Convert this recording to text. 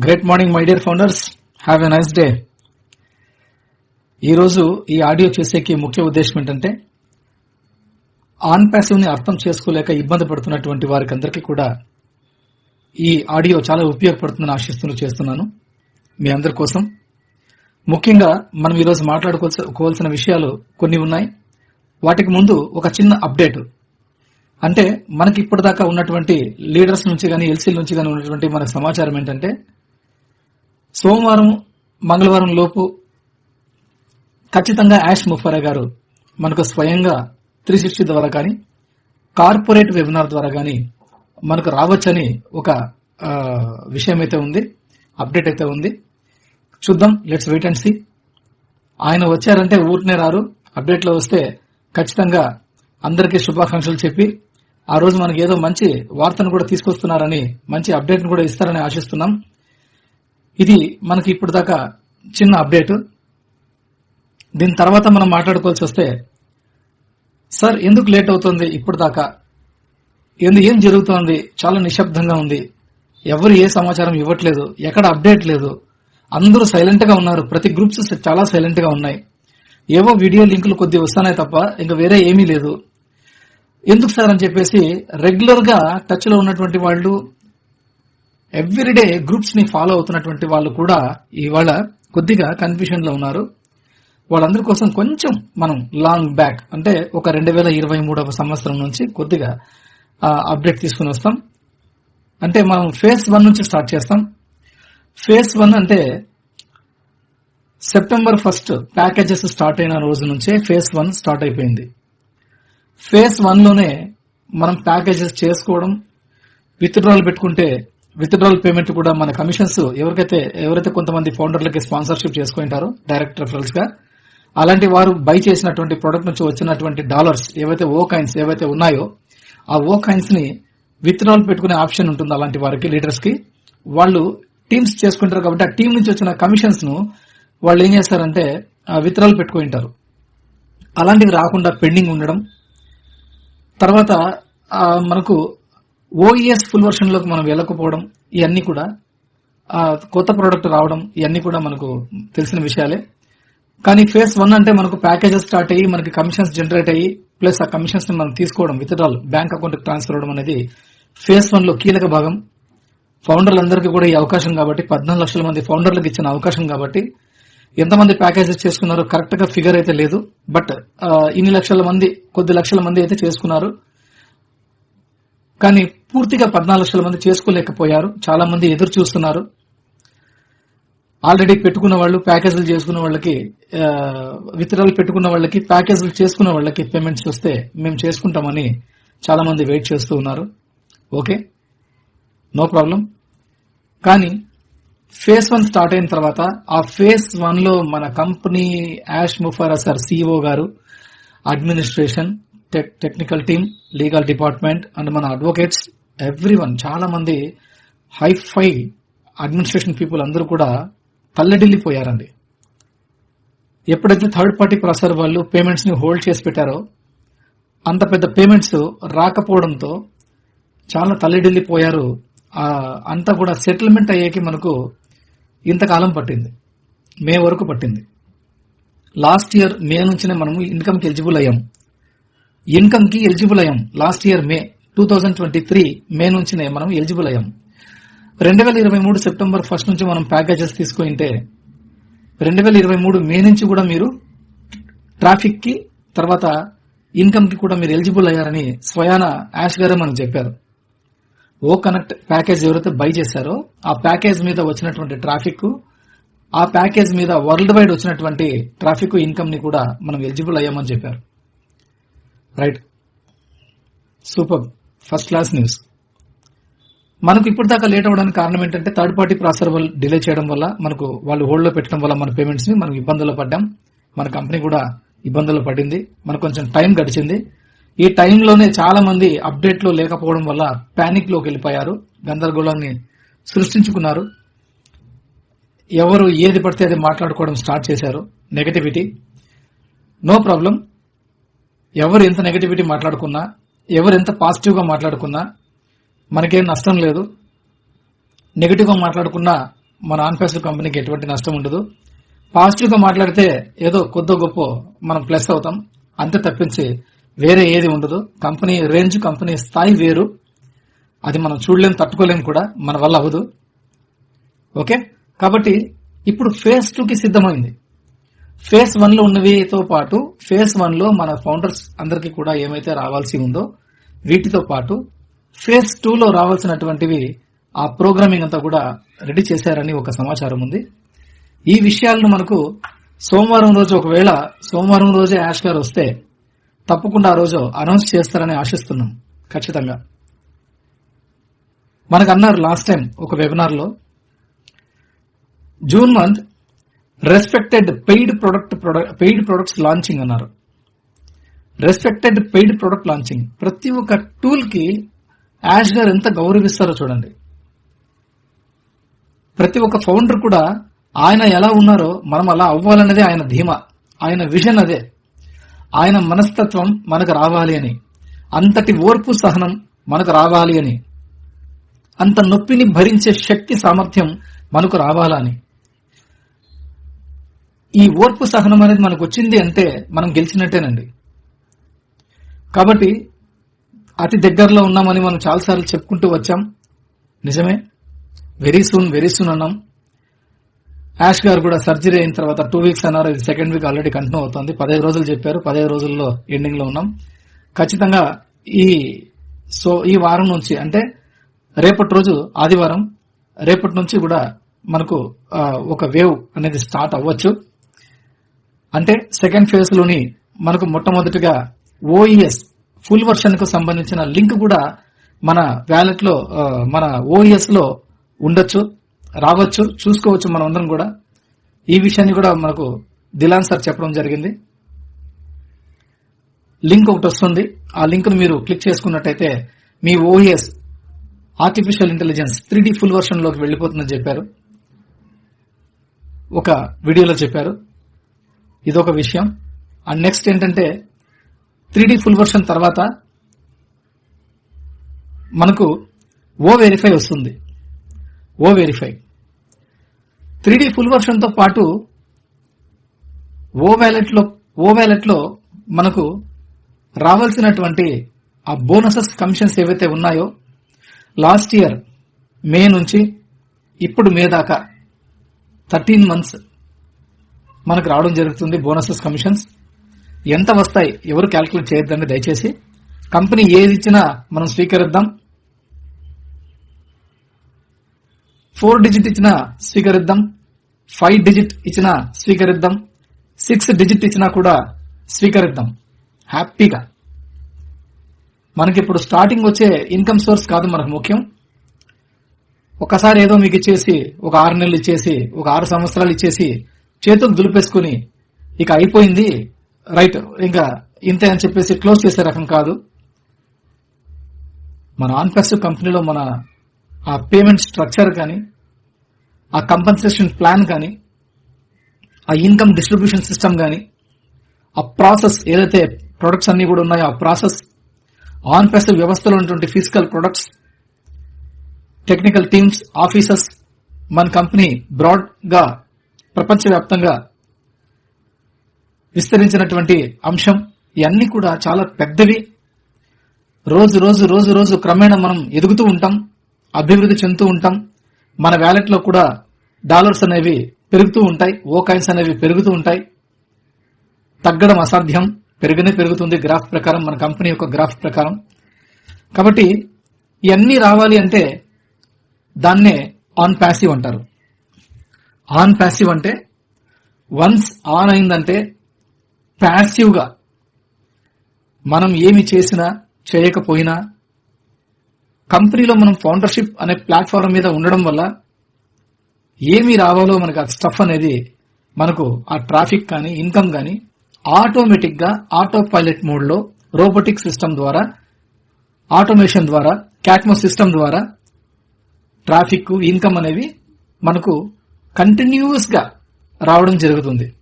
Great morning my dear founders have a nice day ఈరోజు ఈ audio చేసేకి ముఖ్య ఉద్దేశం ఏంటంటే ఆన్ని అర్థం చేసుకోలేక ఇబ్బంది పడుతున్నటువంటి వారికి అందరికీ కూడా ఈ ఆడియో చాలా ఉపయోగపడుతుందని ఆశిస్తూ చేస్తున్నాను. మీ అందరి కోసం. ముఖ్యంగా మనం ఈరోజు మాట్లాడుకోవాల్సిన విషయాలు కొన్ని ఉన్నాయి. వాటికి ముందు ఒక చిన్న అప్డేట్. అంటే మనకి ఇప్పటిదాకా ఉన్నటువంటి లీడర్స్ నుంచి కానీ ఎల్సీల నుంచి కానీ ఉన్నటువంటి మన సమాచారం ఏంటంటే సోమవారం మంగళవారం లోపు ఖచ్చితంగా యాష్ ముఫారా గారు మనకు స్వయంగా త్రీ సిక్స్టీ ద్వారా కానీ కార్పొరేట్ వెబినార్ ద్వారా కానీ మనకు రావచ్చని ఒక విషయం అయితే ఉంది అప్డేట్ అయితే ఉంది. చూద్దాం లెట్స్ వెయిట్ అండ్ సీ. ఆయన వచ్చారంటే ఊరినే రారు అప్డేట్లో వస్తే ఖచ్చితంగా అందరికీ శుభాకాంక్షలు చెప్పి ఆ రోజు మనకి ఏదో మంచి వార్తను కూడా తీసుకొస్తున్నారని మంచి అప్డేట్ను కూడా ఇస్తారని ఆశిస్తున్నాం. ఇది మనకి ఇప్పుడు దాకా చిన్న అప్డేట్. దీని తర్వాత మనం మాట్లాడుకోవాల్సి వస్తే సార్ ఎందుకు లేట్ అవుతుంది ఇప్పుడు దాకా ఎందు ఏం జరుగుతోంది? చాలా నిశ్శబ్దంగా ఉంది. ఎవరు ఏ సమాచారం ఇవ్వట్లేదు? ఎక్కడ అప్డేట్ లేదు? అందరూ సైలెంట్గా ఉన్నారు. ప్రతి గ్రూప్స్ చాలా సైలెంట్గా ఉన్నాయి. ఏవో వీడియో లింకులు కొద్ది వస్తున్నాయి తప్ప ఇంకా వేరే ఏమీ లేదు. ఎందుకు సార్ అని చెప్పేసి రెగ్యులర్గా టచ్లో ఉన్నటువంటి వాళ్ళు ఎవ్రీడే గ్రూప్స్ని ఫాలో అవుతున్నటువంటి వాళ్ళు కూడా ఇవాళ కొద్దిగా కన్ఫ్యూషన్లో ఉన్నారు. వాళ్ళందరి కోసం కొంచెం మనం లాంగ్ బ్యాక్ అంటే ఒక రెండు వేల ఇరవై మూడవ సంవత్సరం నుంచి కొద్దిగా అప్డేట్ తీసుకుని వస్తాం. అంటే మనం ఫేజ్ వన్ నుంచి స్టార్ట్ చేస్తాం. ఫేజ్ వన్ అంటే సెప్టెంబర్ ఫస్ట్ ప్యాకేజెస్ స్టార్ట్ అయిన రోజు నుంచే ఫేజ్ వన్ స్టార్ట్ అయిపోయింది. ఫేజ్ వన్లోనే మనం ప్యాకేజెస్ చేసుకోవడం విత్డ్రాల్ పెట్టుకుంటే విత్డ్రాల్ పేమెంట్ కూడా మన కమిషన్స్ ఎవరికైతే ఎవరైతే కొంతమంది ఫౌండర్లకి స్పాన్సర్షిప్ చేసుకుంటారో డైరెక్ట్ రెఫరల్స్గా అలాంటి వారు బై చేసినటువంటి ప్రొడక్ట్ నుంచి వచ్చినటువంటి డాలర్స్ ఏవైతే ఓ కాయిన్స్ ఏవైతే ఉన్నాయో ఆ ఓ కాయిన్స్ని విత్డ్రాల్ పెట్టుకునే ఆప్షన్ ఉంటుంది అలాంటి వారికి లీడర్స్కి. వాళ్ళు టీమ్స్ చేసుకుంటారు కాబట్టి ఆ టీం నుంచి వచ్చిన కమిషన్స్ను వాళ్ళు ఏం చేస్తారంటే విత్డ్రాల్ పెట్టుకుంటారు అలాంటివి రాకుండా పెండింగ్ ఉండడం తర్వాత మనకు ఓఈఎస్ ఫుల్ వర్షన్లోకి మనం వెళ్ళకపోవడం ఇవన్నీ కూడా ఆ, కొత్త ప్రోడక్ట్ రావడం ఇవన్నీ కూడా మనకు తెలిసిన విషయాలే. కానీ ఫేస్ వన్ అంటే మనకు ప్యాకేజెస్ స్టార్ట్ అయ్యి మనకి కమిషన్స్ జనరేట్ అయ్యి ప్లస్ ఆ కమిషన్స్ని మనం తీసుకోవడం విత్డ్రాల్ బ్యాంక్ అకౌంట్ ట్రాన్స్ఫర్ అవడం అనేది ఫేస్ వన్లో కీలక భాగం. ఫౌండర్లందరికీ కూడా ఈ అవకాశం కాబట్టి పద్నాలుగు లక్షల మంది ఫౌండర్లకు ఇచ్చిన అవకాశం కాబట్టి ఎంతమంది ప్యాకేజెస్ చేసుకున్నారో కరెక్ట్గా ఫిగర్ అయితే లేదు. బట్ ఇన్ని లక్షల మంది కొద్ది లక్షల మంది అయితే చేసుకున్నారు. కానీ పూర్తిగా పద్నాలుగు లక్షల మంది చేసుకోలేకపోయారు. చాలా మంది ఎదురు చూస్తున్నారు. ఆల్రెడీ పెట్టుకున్న వాళ్ళు ప్యాకేజీలు చేసుకున్న వాళ్ళకి విత్డ్రాల్ పెట్టుకున్న వాళ్ళకి ప్యాకేజీలు చేసుకున్న వాళ్ళకి పేమెంట్స్ వస్తే మేము చేసుకుంటామని చాలా మంది వెయిట్ చేస్తూ ఉన్నారు. ఓకే నో ప్రాబ్లం కానీ ఫేస్ వన్ స్టార్ట్ అయిన తర్వాత ఆ ఫేస్ వన్లో మన company Ash Mufareh sir CEO గారు administration technical team legal department and మన అడ్వకేట్స్ ఎవ్రీ వన్ చాలా మంది అడ్మినిస్ట్రేషన్ పీపుల్ అందరూ కూడా తల్లడిల్లిపోయారండి ఎప్పుడైతే థర్డ్ పార్టీ ప్రాసెసర్ వాళ్ళు పేమెంట్స్ని హోల్డ్ చేసి పెట్టారో అంత పెద్ద పేమెంట్స్ రాకపోవడంతో చాలా తల్లడిల్లిపోయారు అంతా కూడా సెటిల్మెంట్ అయ్యేకి మనకు ఇంతకాలం పట్టింది. మే వరకు పట్టింది. లాస్ట్ ఇయర్ మే నుంచినే మనము ఇన్కమ్కి ఎలిజిబుల్ అయ్యాం. ఇన్కమ్కి ఎలిజిబుల్ అయ్యాం. Last year May. Two thousand twenty three May నుంచినే మనం ఎలిజిబుల్ అయ్యాం. రెండు వేల ఇరవై మూడు సెప్టెంబర్ ఫస్ట్ నుంచి మనం ప్యాకేజెస్ తీసుకుంటే రెండు వేల ఇరవై మూడు మే నుంచి కూడా మీరు ట్రాఫిక్కి తర్వాత ఇన్కమ్కి కూడా మీరు ఎలిజిబుల్ అయ్యారని స్వయాన యాష్ గారే మనకు చెప్పారు. ఓ కనెక్ట్ ప్యాకేజ్ ఎవరైతే బై చేశారో ఆ ప్యాకేజ్ మీద వచ్చినటువంటి ట్రాఫిక్ ఆ ప్యాకేజ్ మీద వరల్డ్ వైడ్ వచ్చినటువంటి ట్రాఫిక్ ఇన్కమ్ని కూడా మనం ఎలిజిబుల్ అయ్యామని చెప్పారు. Right? Super. First class news మనకు ఇప్పుడు దాకా లేట్ అవ్వడానికి కారణం ఏంటంటే థర్డ్ పార్టీ ప్రాసెసర్ డిలే చేయడం వల్ల మనకు వాళ్ళు హోల్డ్లో పెట్టడం వల్ల మన పేమెంట్స్ని మనం ఇబ్బందుల్లో పడ్డాం. మన కంపెనీ కూడా ఇబ్బందుల్లో పడింది. మనకు కొంచెం టైం గడిచింది. ఈ టైంలోనే చాలా మంది అప్డేట్లో లేకపోవడం వల్ల ప్యానిక్లోకి వెళ్ళిపోయారు. గందరగోళాన్ని సృష్టించుకున్నారు. ఎవరు ఏది పడితే అది మాట్లాడుకోవడం స్టార్ట్ చేశారు. నెగటివిటీ నో ప్రాబ్లం ఎవరు ఎంత నెగటివిటీ మాట్లాడుకున్నా ఎవరు ఎంత పాజిటివ్గా మాట్లాడుకున్నా మనకేం నష్టం లేదు. నెగిటివ్గా మాట్లాడుకున్నా మన నాన్ కంపెనీకి ఎటువంటి నష్టం ఉండదు. పాజిటివ్గా మాట్లాడితే ఏదో కొద్దో గొప్ప మనం ప్లస్ అవుతాం. అంతే తప్పించి వేరే ఏది ఉండదు. కంపెనీ రేంజ్ కంపెనీ స్థాయి వేరు. అది మనం చూడలేం తట్టుకోలేం కూడా మన వల్ల అవ్వదు. ఓకే? కాబట్టి ఇప్పుడు ఫేజ్ టూకి సిద్ధమైంది. ఫేస్ వన్లో ఉన్నవితో పాటు ఫేస్ వన్లో మన ఫౌండర్స్ అందరికీ కూడా ఏమైతే రావాల్సి ఉందో వీటితో పాటు ఫేస్ టూ లో రావాల్సినటువంటివి ఆ ప్రోగ్రామింగ్ అంతా కూడా రెడీ చేశారని ఒక సమాచారం ఉంది. ఈ విషయాలను మనకు సోమవారం రోజు ఒకవేళ సోమవారం రోజే యాష్ గారు వస్తే తప్పకుండా ఆ రోజు అనౌన్స్ చేస్తారని ఆశిస్తున్నాం ఖచ్చితంగా. మనకు అన్నారు లాస్ట్ టైం ఒక వెబినార్లో June month respected paid product paid products launching అన్నారు. రెస్పెక్టెడ్ పెయిడ్ ప్రొడక్ట్ లాంచింగ్ ప్రతి ఒక్క టూల్కి యాష్ గారు ఎంత గౌరవిస్తారో చూడండి. ప్రతి ఒక్క ఫౌండర్ కూడా ఆయన ఎలా ఉన్నారో మనం అలా అవ్వాలన్నదే ఆయన ధీమా. ఆయన విజన్ అదే. ఆయన మనస్తత్వం మనకు రావాలి అని. అంతటి ఓర్పు సహనం మనకు రావాలి అని. అంత నొప్పిని భరించే శక్తి సామర్థ్యం మనకు రావాలని ఈ ఓర్పు సహనం అనేది మనకు వచ్చింది అంటే మనం గెలిచినట్టేనండి. కాబట్టి అతి దగ్గరలో ఉన్నామని మనం చాలాసార్లు చెప్పుకుంటూ వచ్చాం. నిజమే. వెరీ సూన్ వెరీ సూన్ అన్నాం. యాష్ గారు కూడా సర్జరీ అయిన తర్వాత టూ వీక్స్ అన్నారు. ఇది సెకండ్ వీక్ ఆల్రెడీ కంటిన్యూ అవుతుంది. పదహైదు రోజులు చెప్పారు. పదహైదు రోజుల్లో ఎండింగ్లో ఉన్నాం. ఖచ్చితంగా ఈ సో ఈ వారం నుంచి అంటే రేపటి రోజు ఆదివారం రేపటి నుంచి కూడా మనకు ఒక వేవ్ అనేది స్టార్ట్ అవ్వచ్చు. అంటే సెకండ్ ఫేజ్లోని మనకు మొట్టమొదటిగా ఓఈఎస్ ఫుల్ వర్షన్కు సంబంధించిన లింక్ కూడా మన వ్యాలెట్లో మన ఓఈఎస్లో ఉండొచ్చు రావచ్చు చూసుకోవచ్చు మనం అందరం కూడా. ఈ విషయాన్ని కూడా మనకు దిలాన్ సార్ చెప్పడం జరిగింది. లింక్ ఒకటి వస్తుంది. ఆ లింక్ను మీరు క్లిక్ చేసుకున్నట్టయితే మీ OS artificial intelligence three D full వర్షన్లోకి వెళ్ళిపోతుందని చెప్పారు. ఒక వీడియోలో చెప్పారు. ఇదొక విషయం. అండ్ నెక్స్ట్ ఏంటంటే త్రీ డి ఫుల్ వర్షన్ తర్వాత మనకు ఓ వెరిఫై వస్తుంది. O verify three D full వర్షన్తో పాటు ఓ వ్యాలెట్లో ఓ వ్యాలెట్లో మనకు రావాల్సినటువంటి ఆ బోనసెస్ కమిషన్స్ ఏవైతే ఉన్నాయో లాస్ట్ ఇయర్ మే నుంచి ఇప్పుడు మే దాకా థర్టీన్ మంత్స్ మనకు రావడం జరుగుతుంది బోనసెస్ కమిషన్స్. ఎంత వస్తాయి ఎవరు క్యాల్కులేట్ చేయొద్దండి దయచేసి. కంపెనీ ఏది ఇచ్చినా మనం స్వీకరిద్దాం. ఫోర్ డిజిట్ ఇచ్చినా స్వీకరిద్దాం. ఫైవ్ డిజిట్ ఇచ్చినా స్వీకరిద్దాం. సిక్స్ డిజిట్ ఇచ్చినా కూడా స్వీకరిద్దాం. హ్యాపీగా. మనకి ఇప్పుడు స్టార్టింగ్ వచ్చే ఇన్కమ్ సోర్స్ కాదు మనకు ముఖ్యం. ఒకసారి ఏదో మీకు ఇచ్చేసి ఒక ఆరు నెలలు ఇచ్చేసి ఒక ఆరు సంవత్సరాలు ఇచ్చేసి చేతులు దులిపేసుకుని ఇక అయిపోయింది రైట్ ఇంకా ఇంతే అని చెప్పేసి క్లోజ్ చేసే రకం కాదు. మన ఆన్పాసివ్ కంపెనీలో మన ఆ పేమెంట్ స్ట్రక్చర్ కానీ ఆ కంపెన్సేషన్ ప్లాన్ కానీ ఆ ఇన్కమ్ డిస్ట్రిబ్యూషన్ సిస్టమ్ కానీ ఆ ప్రాసెస్ ఏదైతే ప్రొడక్ట్స్ అన్ని కూడా ఉన్నాయో ఆ ప్రాసెస్ ఆన్ పేసివ్ వ్యవస్థలో ఉన్నటువంటి physical products technical teams officers మన కంపెనీ బ్రాడ్గా ప్రపంచవ్యాప్తంగా విస్తరించినటువంటి అంశం ఇవన్నీ కూడా చాలా పెద్దవి. రోజు రోజు రోజు రోజు క్రమేణా మనం ఎదుగుతూ ఉంటాం అభివృద్ధి చెందుతూ ఉంటాం. మన వ్యాలెట్లో కూడా డాలర్స్ అనేవి పెరుగుతూ ఉంటాయి ఓ కాయిన్స్ అనేవి పెరుగుతూ ఉంటాయి. తగ్గడం అసాధ్యం పెరుగునే పెరుగుతుంది గ్రాఫ్ ప్రకారం మన కంపెనీ యొక్క గ్రాఫ్ ప్రకారం. కాబట్టి ఇవన్నీ రావాలి అంటే దాన్నే ఆన్ ప్యాసివ్ అంటారు. ఆన్ ప్యాసివ్ అంటే వన్స్ ఆన్ అయిందంటే ప్యాసివ్గా మనం ఏమి చేసినా చేయకపోయినా కంపెనీలో మనం ఫౌండర్షిప్ అనే ప్లాట్ఫామ్ మీద ఉండడం వల్ల ఏమి రావాలో మనకు ఆ స్టఫ్ అనేది మనకు ఆ ట్రాఫిక్ కానీ ఇన్కమ్ కానీ ఆటోమేటిక్గా ఆటో పైలట్ మోడ్లో రోబోటిక్ సిస్టమ్ ద్వారా ఆటోమేషన్ ద్వారా క్యాట్మో సిస్టమ్ ద్వారా ట్రాఫిక్ ఇన్కమ్ అనేవి మనకు కంటిన్యూస్గా రావడం జరుగుతుంది.